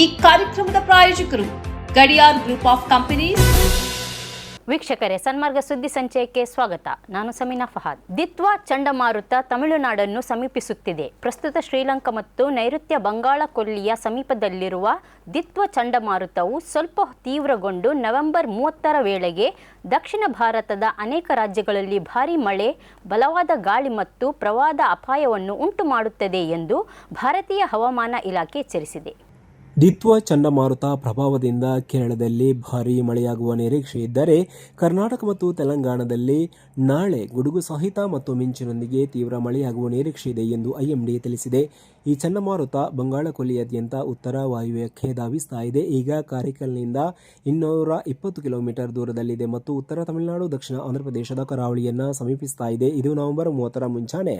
ಈ ಕಾರ್ಯಕ್ರಮದ ಪ್ರಾಯೋಜಕರು ಗಡಿಯಾರ್ ಗ್ರೂಪ್ ಆಫ್ ಕಂಪನೀಸ್. ವೀಕ್ಷಕರೇ, ಸನ್ಮಾರ್ಗ ಸುದ್ದಿ ಸಂಚಯಕ್ಕೆ ಸ್ವಾಗತ. ನಾನು ಸಮೀನಾ ಫಹಾದ್. ದಿತ್ವಾ ಚಂಡಮಾರುತ ತಮಿಳುನಾಡನ್ನು ಸಮೀಪಿಸುತ್ತಿದೆ. ಪ್ರಸ್ತುತ ಶ್ರೀಲಂಕಾ ಮತ್ತು ನೈಋತ್ಯ ಬಂಗಾಳ ಕೊಲ್ಲಿಯ ಸಮೀಪದಲ್ಲಿರುವ ದಿತ್ವ ಚಂಡಮಾರುತವು ಸ್ವಲ್ಪ ತೀವ್ರಗೊಂಡು ನವೆಂಬರ್ ಮೂವತ್ತರ ವೇಳೆಗೆ ದಕ್ಷಿಣ ಭಾರತದ ಅನೇಕ ರಾಜ್ಯಗಳಲ್ಲಿ ಭಾರೀ ಮಳೆ, ಬಲವಾದ ಗಾಳಿ ಮತ್ತು ಪ್ರವಾದ ಅಪಾಯವನ್ನು ಉಂಟು ಮಾಡುತ್ತದೆ ಎಂದು ಭಾರತೀಯ ಹವಾಮಾನ ಇಲಾಖೆ ಎಚ್ಚರಿಸಿದೆ. ದಿತ್ವ ಚಂಡಮಾರುತ ಪ್ರಭಾವದಿಂದ ಕೇರಳದಲ್ಲಿ ಭಾರೀ ಮಳೆಯಾಗುವ ನಿರೀಕ್ಷೆ ಇದ್ದರೆ ಕರ್ನಾಟಕ ಮತ್ತು ತೆಲಂಗಾಣದಲ್ಲಿ ನಾಳೆ ಗುಡುಗು ಸಹಿತ ಮತ್ತು ಮಿಂಚಿನೊಂದಿಗೆ ತೀವ್ರ ಮಳೆಯಾಗುವ ನಿರೀಕ್ಷೆ ಇದೆ ಎಂದು ಐಎಂಡಿ ತಿಳಿಸಿದೆ. ಈ ಚಂಡಮಾರುತ ಬಂಗಾಳ ಕೊಲ್ಲಿಯಾದ್ಯಂತ ಉತ್ತರ ವಾಯುವ್ಯಕ್ಕೆ ಧಾವಿಸ್ತಾ ಇದೆ. ಈಗ ಕಾರಿಕಲ್ನಿಂದ ಇನ್ನೂರ ಇಪ್ಪತ್ತು ಕಿಲೋಮೀಟರ್ ದೂರದಲ್ಲಿದೆ ಮತ್ತು ಉತ್ತರ ತಮಿಳುನಾಡು, ದಕ್ಷಿಣ ಆಂಧ್ರಪ್ರದೇಶದ ಕರಾವಳಿಯನ್ನು ಸಮೀಪಿಸ್ತಾ ಇದೆ. ಇದು ನವೆಂಬರ್ ಮೂವತ್ತರ ಮುಂಚಾನೆ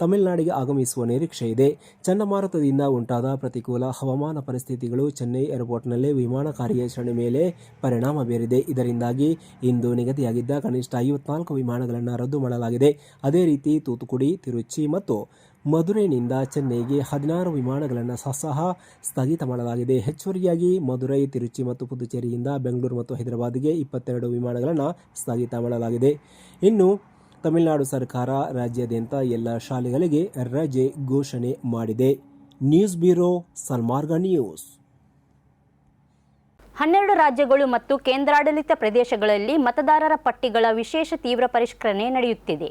ತಮಿಳುನಾಡಿಗೆ ಆಗಮಿಸುವ ನಿರೀಕ್ಷೆ ಇದೆ. ಚಂಡಮಾರುತದಿಂದ ಉಂಟಾದ ಪ್ರತಿಕೂಲ ಹವಾಮಾನ ಪರಿಸ್ಥಿತಿಗಳು ಚೆನ್ನೈ ಏರ್ಪೋರ್ಟ್ನಲ್ಲಿ ವಿಮಾನ ಕಾರ್ಯಾಚರಣೆ ಮೇಲೆ ಪರಿಣಾಮ ಬೀರಿದೆ. ಇದರಿಂದಾಗಿ ಇಂದು ನಿಗದಿಯಾಗಿದ್ದ ಕನಿಷ್ಠ ಐವತ್ನಾಲ್ಕು ವಿಮಾನಗಳನ್ನು ರದ್ದು ಮಾಡಲಾಗಿದೆ. ಅದೇ ರೀತಿ ತೂತುಕುಡಿ, ತಿರುಚಿ ಮತ್ತು ಮಧುರೈನಿಂದ ಚೆನ್ನೈಗೆ ಹದಿನಾರು ವಿಮಾನಗಳನ್ನು ಸಹ ಸ್ಥಗಿತ ಮಾಡಲಾಗಿದೆ. ಹೆಚ್ಚುವರಿಯಾಗಿ ಮಧುರೈ, ತಿರುಚಿ ಮತ್ತು ಪುದುಚೇರಿಯಿಂದ ಬೆಂಗಳೂರು ಮತ್ತು ಹೈದರಾಬಾದ್ಗೆ ಇಪ್ಪತ್ತೆರಡು ವಿಮಾನಗಳನ್ನು ಸ್ಥಗಿತ ಮಾಡಲಾಗಿದೆ. ಇನ್ನು ತಮಿಳುನಾಡು ಸರ್ಕಾರ ರಾಜ್ಯಾದ್ಯಂತ ಎಲ್ಲ ಶಾಲೆಗಳಿಗೆ ರಜೆ ಘೋಷಣೆ ಮಾಡಿದೆ. News bureau Sanmarga news. ಹನ್ನೆರಡು ರಾಜ್ಯಗಳು ಮತ್ತು ಕೇಂದ್ರಾಡಳಿತ ಪ್ರದೇಶಗಳಲ್ಲಿ ಮತದಾರರ ಪಟ್ಟಿಗಳ ವಿಶೇಷ ತೀವ್ರ ಪರಿಷ್ಕರಣೆ ನಡೆಯುತ್ತಿದೆ.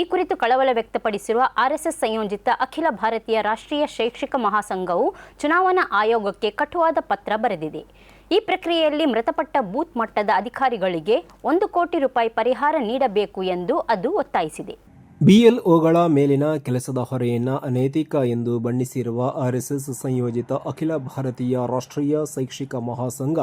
ಈ ಕುರಿತು ಕಳವಳ ವ್ಯಕ್ತಪಡಿಸಿರುವ ಆರ್ಎಸ್ಎಸ್ ಸಂಯೋಜಿತ ಅಖಿಲ ಭಾರತೀಯ ರಾಷ್ಟ್ರೀಯ ಶೈಕ್ಷಿಕ ಮಹಾಸಂಘವು ಚುನಾವಣಾ ಆಯೋಗಕ್ಕೆ ಕಟುವಾದ ಪತ್ರ ಬರೆದಿದೆ. ಈ ಪ್ರಕ್ರಿಯೆಯಲ್ಲಿ ಮೃತಪಟ್ಟ ಬೂತ್ ಮಟ್ಟದ ಅಧಿಕಾರಿಗಳಿಗೆ ಒಂದು ಕೋಟಿ ರೂಪಾಯಿ ಪರಿಹಾರ ನೀಡಬೇಕು ಎಂದು ಅದು ಒತ್ತಾಯಿಸಿದೆ. ಬಿಎಲ್ಒಗಳ ಮೇಲಿನ ಕೆಲಸದ ಹೊರೆಯನ್ನು ಅನೈತಿಕ ಎಂದು ಬಣ್ಣಿಸಿರುವ ಆರ್ಎಸ್ಎಸ್ ಸಂಯೋಜಿತ ಅಖಿಲ ಭಾರತೀಯ ರಾಷ್ಟ್ರೀಯ ಶೈಕ್ಷಿಕ ಮಹಾಸಂಘ,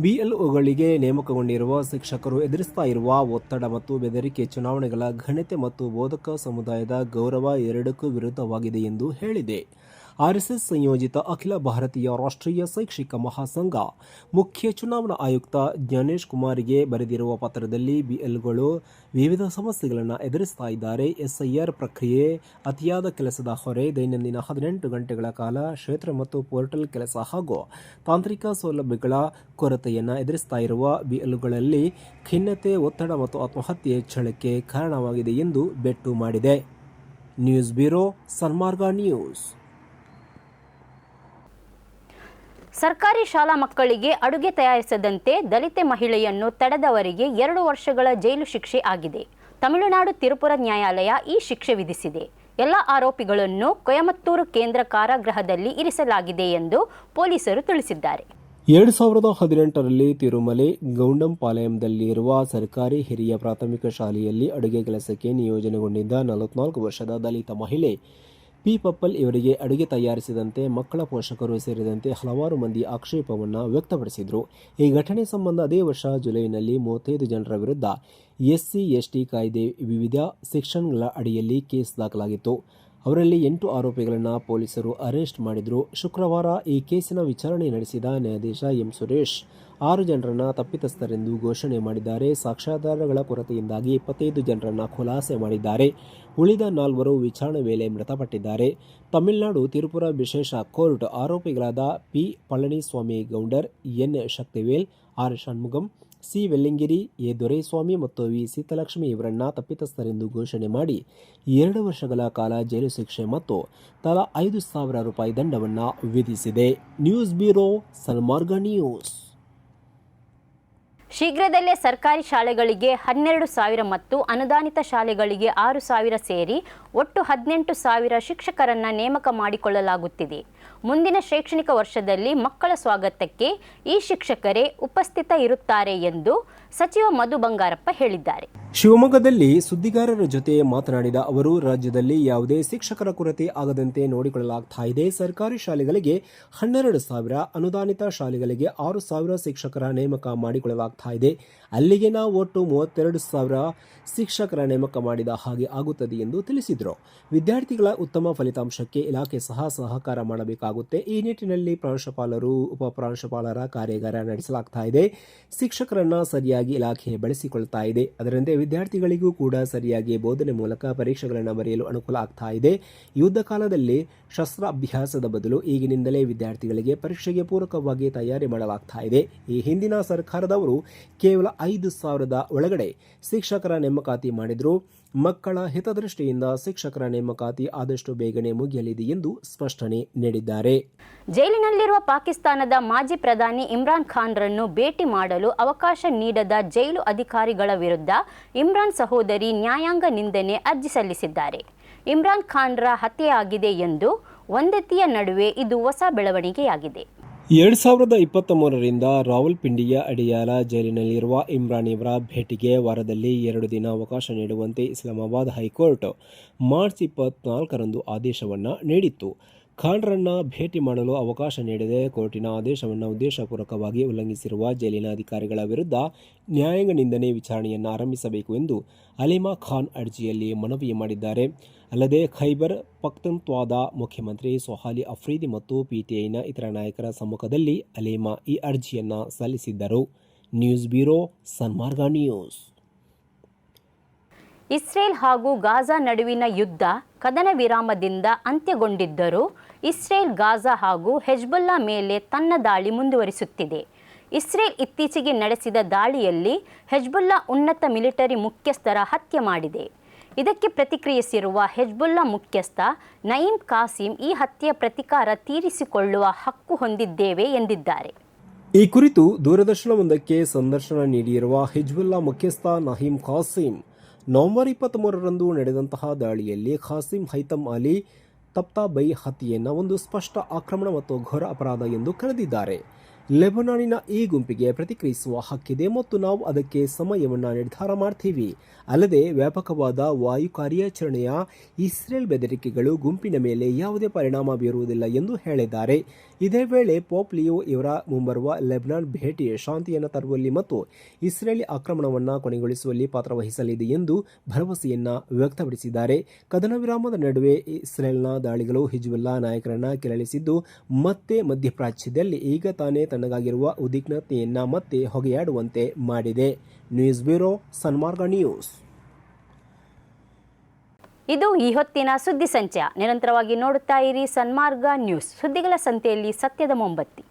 ಬಿಎಲ್ಒಗಳಿಗೆ ನೇಮಕಗೊಂಡಿರುವ ಶಿಕ್ಷಕರು ಎದುರಿಸ್ತಾ ಇರುವ ಒತ್ತಡ ಮತ್ತು ಬೆದರಿಕೆ ಚುನಾವಣೆಗಳ ಘನತೆ ಮತ್ತು ಬೋಧಕ ಸಮುದಾಯದ ಗೌರವ ಎರಡಕ್ಕೂ ವಿರುದ್ಧವಾಗಿದೆ ಎಂದು ಹೇಳಿದೆ. ಆರ್ಎಸ್ಎಸ್ ಸಂಯೋಜಿತ ಅಖಿಲ ಭಾರತೀಯ ರಾಷ್ಟ್ರೀಯ ಶೈಕ್ಷಿಕ ಮಹಾಸಂಘ. ಮುಖ್ಯ ಚುನಾವಣಾ ಆಯುಕ್ತ ಜ್ಞಾನೇಶ್ ಕುಮಾರಿಗೆ ಬರೆದಿರುವ ಪತ್ರದಲ್ಲಿ ಬಿಎಲ್ಗಳು ವಿವಿಧ ಸಮಸ್ಯೆಗಳನ್ನು ಎದುರಿಸ್ತಾ ಇದ್ದಾರೆ. ಎಸ್ಐಆರ್ ಪ್ರಕ್ರಿಯೆ ಅತಿಯಾದ ಕೆಲಸದ ಹೊರೆ, ದೈನಂದಿನ ಹದಿನೆಂಟು ಗಂಟೆಗಳ ಕಾಲ ಕ್ಷೇತ್ರ ಮತ್ತು ಪೋರ್ಟಲ್ ಕೆಲಸ ಹಾಗೂ ತಾಂತ್ರಿಕ ಸೌಲಭ್ಯಗಳ ಕೊರತೆಯನ್ನು ಎದುರಿಸ್ತಾ ಇರುವ ಬಿಎಲ್ಗಳಲ್ಲಿ ಖಿನ್ನತೆ, ಒತ್ತಡ ಮತ್ತು ಆತ್ಮಹತ್ಯೆ ಹೆಚ್ಚಳಕ್ಕೆ ಕಾರಣವಾಗಿದೆ ಎಂದು ಬೆಟ್ಟು ಮಾಡಿದೆ. News bureau Sanmarga news. ಸರ್ಕಾರಿ ಶಾಲಾ ಮಕ್ಕಳಿಗೆ ಅಡುಗೆ ತಯಾರಿಸದಂತೆ ದಲಿತ ಮಹಿಳೆಯನ್ನು ತಡೆದವರಿಗೆ ಎರಡು ವರ್ಷಗಳ ಜೈಲು ಶಿಕ್ಷೆ ಆಗಿದೆ. ತಮಿಳುನಾಡು ತಿರುಪುರ ನ್ಯಾಯಾಲಯ ಈ ಶಿಕ್ಷೆ ವಿಧಿಸಿದೆ. ಎಲ್ಲ ಆರೋಪಿಗಳನ್ನು ಕೊಯಮತ್ತೂರು ಕೇಂದ್ರ ಕಾರಾಗೃಹದಲ್ಲಿ ಇರಿಸಲಾಗಿದೆ ಎಂದು ಪೊಲೀಸರು ತಿಳಿಸಿದ್ದಾರೆ. ಎರಡು ಸಾವಿರದ ಹದಿನೆಂಟರಲ್ಲಿ ತಿರುಮಲೆ ಗೌಂಡಂಪಾಲಯಂದಲ್ಲಿರುವ ಸರ್ಕಾರಿ ಹಿರಿಯ ಪ್ರಾಥಮಿಕ ಶಾಲೆಯಲ್ಲಿ ಅಡುಗೆ ಕೆಲಸಕ್ಕೆ ನಿಯೋಜನೆಗೊಂಡಿದ್ದ ನಲವತ್ನಾಲ್ಕು ವರ್ಷದ ದಲಿತ ಮಹಿಳೆ ಪಿ ಪಪ್ಪಲ್ ಇವರಿಗೆ ಅಡುಗೆ ತಯಾರಿಸಿದಂತೆ, ಮಕ್ಕಳ ಪೋಷಕರು ಸೇರಿದಂತೆ ಹಲವಾರು ಮಂದಿ ಆಕ್ಷೇಪವನ್ನು ವ್ಯಕ್ತಪಡಿಸಿದರು. ಈ ಘಟನೆ ಸಂಬಂಧ ಅದೇ ವರ್ಷ ಜುಲೈನಲ್ಲಿ ಮೂವತ್ತೈದು ಜನರ ವಿರುದ್ಧ ಎಸ್ಸಿ, ಎಸ್ಟಿ ಕಾಯ್ದೆ ವಿವಿಧ ಸೆಕ್ಷನ್ಗಳ ಅಡಿಯಲ್ಲಿ ಕೇಸ್ ದಾಖಲಾಗಿತ್ತು. ಅವರಲ್ಲಿ ಎಂಟು ಆರೋಪಿಗಳನ್ನು ಪೊಲೀಸರು ಅರೆಸ್ಟ್ ಮಾಡಿದರು. ಶುಕ್ರವಾರ ಈ ಕೇಸಿನ ವಿಚಾರಣೆ ನಡೆಸಿದ ನ್ಯಾಯಾಧೀಶ ಎಂ ಸುರೇಶ್. ಆರು ಜನರನ್ನು ತಪ್ಪಿತಸ್ಥರೆಂದು ಘೋಷಣೆ ಮಾಡಿದ್ದಾರೆ. ಸಾಕ್ಷ್ಯಾಧಾರಗಳ ಕೊರತೆಯಿಂದಾಗಿ ಇಪ್ಪತ್ತೈದು ಜನರನ್ನು ಖುಲಾಸೆ ಮಾಡಿದ್ದಾರೆ. ಉಳಿದ ನಾಲ್ವರು ವಿಚಾರಣೆ ವೇಳೆ ಮೃತಪಟ್ಟಿದ್ದಾರೆ. ತಮಿಳುನಾಡು ತಿರುಪುರ ವಿಶೇಷ court ಆರೋಪಿಗಳಾದ P. Palaniswami Gounder, N. Sakthivel, R. Shanmugam C Vellingiri, A Doraiswamy ಮತ್ತು ವಿ ಸೀತಲಕ್ಷ್ಮಿ ಇವರನ್ನ ತಪ್ಪಿತಸ್ಥರೆಂದು ಘೋಷಣೆ ಮಾಡಿ ಎರಡು ವರ್ಷಗಳ ಕಾಲ ಜೈಲು ಶಿಕ್ಷೆ ಮತ್ತು ತಲಾ ಐದು ಸಾವಿರ ರೂಪಾಯಿ ದಂಡವನ್ನು ವಿಧಿಸಿದೆ. News bureau Sanmarga news. ಶೀಘ್ರದಲ್ಲೇ ಸರ್ಕಾರಿ ಶಾಲೆಗಳಿಗೆ ಹನ್ನೆರಡು ಸಾವಿರ ಮತ್ತು ಅನುದಾನಿತ ಶಾಲೆಗಳಿಗೆ ಆರು ಸಾವಿರ ಸೇರಿ ಒಟ್ಟು ಹದಿನೆಂಟು ಸಾವಿರ ಶಿಕ್ಷಕರನ್ನ ನೇಮಕ ಮಾಡಿಕೊಳ್ಳಲಾಗುತ್ತಿದೆ. ಮುಂದಿನ ಶೈಕ್ಷಣಿಕ ವರ್ಷದಲ್ಲಿ ಮಕ್ಕಳ ಸ್ವಾಗತಕ್ಕೆ ಈ ಶಿಕ್ಷಕರೇ ಉಪಸ್ಥಿತ ಇರುತ್ತಾರೆ ಎಂದು ಸಚಿವ ಮಧು ಬಂಗಾರಪ್ಪ ಹೇಳಿದ್ದಾರೆ. ಶಿವಮೊಗ್ಗದಲ್ಲಿ ಸುದ್ದಿಗಾರರ ಜೊತೆ ಮಾತನಾಡಿದ ಅವರು, ರಾಜ್ಯದಲ್ಲಿ ಯಾವುದೇ ಶಿಕ್ಷಕರ ಕೊರತೆ ಆಗದಂತೆ ನೋಡಿಕೊಳ್ಳಲಾಗ್ತಾ ಇದೆ. ಸರ್ಕಾರಿ ಶಾಲೆಗಳಿಗೆ ಹನ್ನೆರಡು ಸಾವಿರ, ಅನುದಾನಿತ ಶಾಲೆಗಳಿಗೆ ಆರು ಸಾವಿರ ಶಿಕ್ಷಕರ ನೇಮಕ ಮಾಡಿಕೊಳ್ಳಲಾಗ್ತಾ ಇದೆ. ಅಲ್ಲಿಗೆ ನಾವು ಒಟ್ಟು ಮೂವತ್ತೆರಡು ಸಾವಿರ ಶಿಕ್ಷಕರ ನೇಮಕ ಮಾಡಿದ ಹಾಗೆ ಆಗುತ್ತದೆ ಎಂದು ತಿಳಿಸಿದರು. ಹೇಳಿದರು. ವಿದ್ಯಾರ್ಥಿಗಳ ಉತ್ತಮ ಫಲಿತಾಂಶಕ್ಕೆ ಇಲಾಖೆ ಸಹ ಸಹಕಾರ ಮಾಡಬೇಕಾಗುತ್ತೆ. ಈ ನಿಟ್ಟಿನಲ್ಲಿ ಪ್ರಾಂಶುಪಾಲರು, ಉಪ ಪ್ರಾಂಶುಪಾಲರ ಕಾರ್ಯಾಗಾರ ನಡೆಸಲಾಗ್ತಾ ಇದೆ. ಶಿಕ್ಷಕರನ್ನ ಸರಿಯಾಗಿ ಇಲಾಖೆ ಬಳಸಿಕೊಳ್ತಾ ಇದೆ. ಅದರಂತೆ ವಿದ್ಯಾರ್ಥಿಗಳಿಗೂ ಕೂಡ ಸರಿಯಾಗಿ ಬೋಧನೆ ಮೂಲಕ ಪರೀಕ್ಷೆಗಳನ್ನು ಬರೆಯಲು ಅನುಕೂಲ ಆಗ್ತಾ ಇದೆ. ಯುದ್ಧ ಕಾಲದಲ್ಲಿ ಶಸ್ತ್ರಾಭ್ಯಾಸದ ಬದಲು ಈಗಿನಿಂದಲೇ ವಿದ್ಯಾರ್ಥಿಗಳಿಗೆ ಪರೀಕ್ಷೆಗೆ ಪೂರಕವಾಗಿ ತಯಾರಿ ಮಾಡಲಾಗ್ತಾ ಇದೆ. ಈ ಹಿಂದಿನ ಸರ್ಕಾರದವರು ಕೇವಲ ಐದು ಸಾವಿರದ ಒಳಗಡೆ ಶಿಕ್ಷಕರ ನೇಮಕಾತಿ ಮಾಡಿದ್ರು. ಮಕ್ಕಳ ಹಿತದೃಷ್ಟಿಯಿಂದ ಶಿಕ್ಷಕರ ನೇಮಕಾತಿ ಆದಷ್ಟು ಬೇಗನೆ ಮುಗಿಯಲಿದೆ ಎಂದು ಸ್ಪಷ್ಟನೆ ನೀಡಿದ್ದಾರೆ. ಜೈಲಿನಲ್ಲಿರುವ ಪಾಕಿಸ್ತಾನದ ಮಾಜಿ ಪ್ರಧಾನಿ ಇಮ್ರಾನ್ ಖಾನ್ರನ್ನು ಭೇಟಿ ಮಾಡಲು ಅವಕಾಶ ನೀಡದ ಜೈಲು ಅಧಿಕಾರಿಗಳ ವಿರುದ್ಧ ಇಮ್ರಾನ್ ಸಹೋದರಿ ನ್ಯಾಯಾಂಗ ನಿಂದನೆ ಅರ್ಜಿ ಸಲ್ಲಿಸಿದ್ದಾರೆ. ಇಮ್ರಾನ್ ಖಾನ್ರ ಹತ್ಯೆಯಾಗಿದೆ ಎಂದು ಒಂದೆತ್ತಿಯ ನಡುವೆ ಇದು ಹೊಸ ಬೆಳವಣಿಗೆಯಾಗಿದೆ. ಎರಡ್ ಸಾವಿರದ ಇಪ್ಪತ್ತ ಮೂರರಿಂದ ರಾವಲ್ಪಿಂಡಿಯ ಅಡಿಯಾಲ ಜೈಲಿನಲ್ಲಿರುವ ಇಮ್ರಾನ್ ಇವರ ಭೇಟಿಗೆ ವಾರದಲ್ಲಿ ಎರಡು ದಿನ ಅವಕಾಶ ನೀಡುವಂತೆ ಇಸ್ಲಾಮಾಬಾದ್ ಹೈಕೋರ್ಟ್ ಮಾರ್ಚ್ ಇಪ್ಪತ್ನಾಲ್ಕರಂದು ಆದೇಶವನ್ನು ನೀಡಿತ್ತು. ಖಾನ್ರನ್ನ ಭೇಟಿ ಮಾಡಲು ಅವಕಾಶ ನೀಡದೆ ಕೋರ್ಟಿನ ಆದೇಶವನ್ನು ಉದ್ದೇಶಪೂರ್ವಕವಾಗಿ ಉಲ್ಲಂಘಿಸಿರುವ ಜೈಲಿನ ಅಧಿಕಾರಿಗಳ ವಿರುದ್ಧ ನ್ಯಾಯಾಂಗ ನಿಂದನೆ ವಿಚಾರಣೆಯನ್ನು ಆರಂಭಿಸಬೇಕು ಎಂದು ಅಲಿಮಾ ಖಾನ್ ಅರ್ಜಿಯಲ್ಲಿ ಮನವಿ ಮಾಡಿದ್ದಾರೆ. ಅಲ್ಲದೆ ಖೈಬರ್ ಪಖ್ತನ್ತ್ವಾದ ಮುಖ್ಯಮಂತ್ರಿ ಸೊಹಾಲಿ ಅಫ್ರೀದಿ ಮತ್ತು ಪಿಟಿಐನ ಇತರ ನಾಯಕರ ಸಮ್ಮುಖದಲ್ಲಿ ಅಲಿಮಾ ಈ ಅರ್ಜಿಯನ್ನು ಸಲ್ಲಿಸಿದ್ದರು. News bureau Sanmarga news. Israel ಹಾಗೂ ಗಾಜಾ ನಡುವಿನ ಯುದ್ಧ ಕದನ ವಿರಾಮದಿಂದ ಅಂತ್ಯಗೊಂಡಿದ್ದರೂ ಇಸ್ರೇಲ್ ಗಾಜಾ ಹಾಗೂ ಹೆಜ್ಬುಲ್ಲಾ ಮೇಲೆ ತನ್ನ ದಾಳಿ ಮುಂದುವರಿಸುತ್ತಿದೆ. ಇಸ್ರೇಲ್ ಇತ್ತೀಚೆಗೆ ನಡೆಸಿದ ದಾಳಿಯಲ್ಲಿ ಹೆಜ್ಬುಲ್ಲಾ ಉನ್ನತ ಮಿಲಿಟರಿ ಮುಖ್ಯಸ್ಥರ ಹತ್ಯೆ ಮಾಡಿದೆ. ಇದಕ್ಕೆ ಪ್ರತಿಕ್ರಿಯಿಸಿರುವ ಹೆಜ್ಬುಲ್ಲಾ ಮುಖ್ಯಸ್ಥ ನಯೀಂ ಕಾಸಿಂ ಈ ಹತ್ಯೆಯ ಪ್ರತಿಕಾರ ತೀರಿಸಿಕೊಳ್ಳುವ ಹಕ್ಕು ಹೊಂದಿದ್ದೇವೆ ಎಂದಿದ್ದಾರೆ. ಈ ಕುರಿತು ದೂರದರ್ಶನವೊಂದಕ್ಕೆ ಸಂದರ್ಶನ ನೀಡಿರುವ ಹಿಜ್ಬುಲ್ಲಾ ಮುಖ್ಯಸ್ಥ ನಹೀಂ ಖಾಸಿಂ ನವೆಂಬರ್ ಇಪ್ಪತ್ತ್ಮೂರರಂದು ನಡೆದಂತಹ ದಾಳಿಯಲ್ಲಿ ಖಾಸಿಂ ಹೈತಮ್ ಅಲಿ ತಪ್ತಾಬೈ ಹತ್ಯೆಯನ್ನು ಒಂದು ಸ್ಪಷ್ಟ ಆಕ್ರಮಣ ಮತ್ತು ಘೋರ ಅಪರಾಧ ಎಂದು ಕರೆದಿದ್ದಾರೆ. ಲೆಬನಾನಿನ ಈ ಗುಂಪಿಗೆ ಪ್ರತಿಕ್ರಿಯಿಸುವ ಹಕ್ಕಿದೆ ಮತ್ತು ನಾವು ಅದಕ್ಕೆ ಸಮಯವನ್ನು ನಿರ್ಧಾರ ಮಾಡ್ತೀವಿ. ಅಲ್ಲದೆ ವ್ಯಾಪಕವಾದ ವಾಯು ಕಾರ್ಯಾಚರಣೆಯ ಇಸ್ರೇಲ್ ಬೆದರಿಕೆಗಳು ಗುಂಪಿನ ಮೇಲೆ ಯಾವುದೇ ಪರಿಣಾಮ ಬೀರುವುದಿಲ್ಲ ಎಂದು ಹೇಳಿದ್ದಾರೆ. ಇದೇ ವೇಳೆ ಪೋಪ್ ಲಿಯೋ ಇವರ ಮುಂಬರುವ ಲೆಬನಾನ್ ಭೇಟಿಯ ಶಾಂತಿಯನ್ನು ತರುವಲ್ಲಿ ಮತ್ತು ಇಸ್ರೇಲಿ ಆಕ್ರಮಣವನ್ನು ಕೊನೆಗೊಳಿಸುವಲ್ಲಿ ಪಾತ್ರವಹಿಸಲಿದೆ ಎಂದು ಭರವಸೆಯನ್ನು ವ್ಯಕ್ತಪಡಿಸಿದ್ದಾರೆ. ಕದನ ವಿರಾಮದ ನಡುವೆ ಇಸ್ರೇಲ್ನ ದಾಳಿಗಳು ಹಿಜ್ಬುಲ್ಲಾ ನಾಯಕರನ್ನು ಕೆರಳಿಸಿದ್ದು ಮತ್ತೆ ಮಧ್ಯಪ್ರಾಚ್ಯದಲ್ಲಿ ಈಗ ತಾನೇ ತಣ್ಣಗಾಗಿರುವ ಉದ್ವಿಗ್ನತೆಯನ್ನ ಮತ್ತೆ ಹೊಗೆಯಾಡುವಂತೆ ಮಾಡಿದೆ. News bureau Sanmarga news. ಇದು ಈ ಹೊತ್ತಿನ ಸುದ್ದಿ ಸಂಚಯ. ನಿರಂತರವಾಗಿ ನೋಡುತ್ತಾ ಇರಿ ಸನ್ಮಾರ್ಗ ನ್ಯೂಸ್. ಸುದ್ದಿಗಳ ಸಂತೆಯಲ್ಲಿ ಸತ್ಯದ ಮೊಂಬತ್ತಿ.